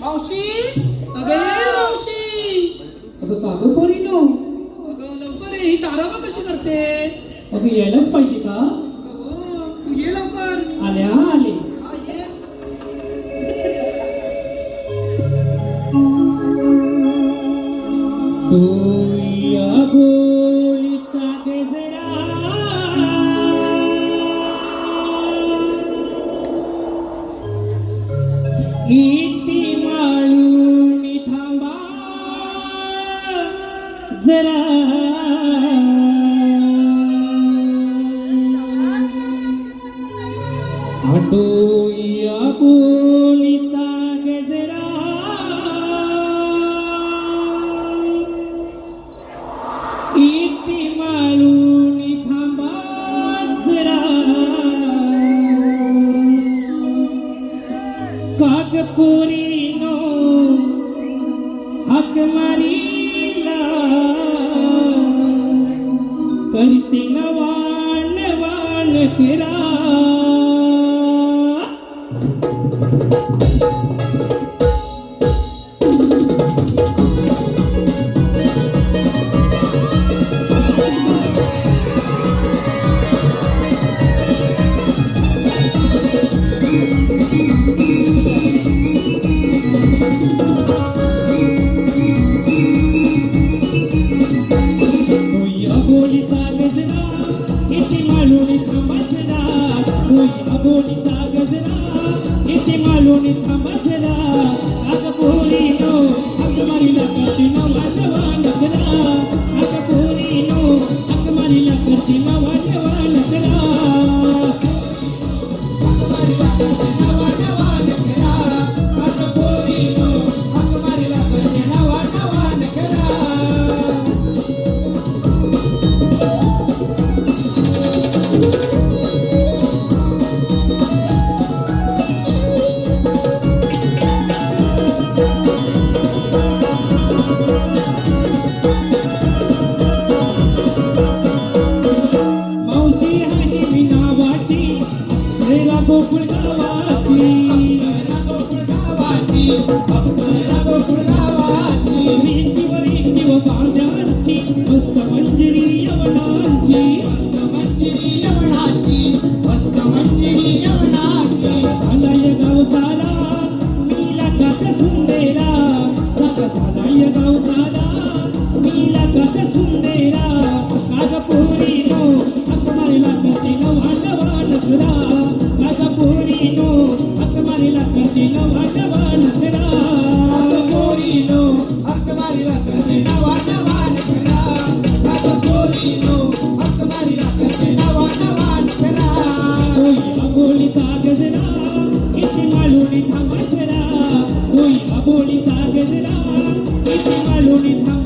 मावशी? अगे मावशी. अगं का गं पोरी नो लवकर ही ताराबा कशी करते. अगं यायलाच पाहिजे का? अगं तू ये लवकर. आल्या आले. हा, ये. डोलिया बोलीचा गजरा. ईद आटोया बोलीचा गजरा इति माळून थांबा जरा कागपुरीनो हाक मारी மதித்தின வாழ வாழுகிறார் తాగదురా ఇతిమాలోని తమదురా Богу Thank you.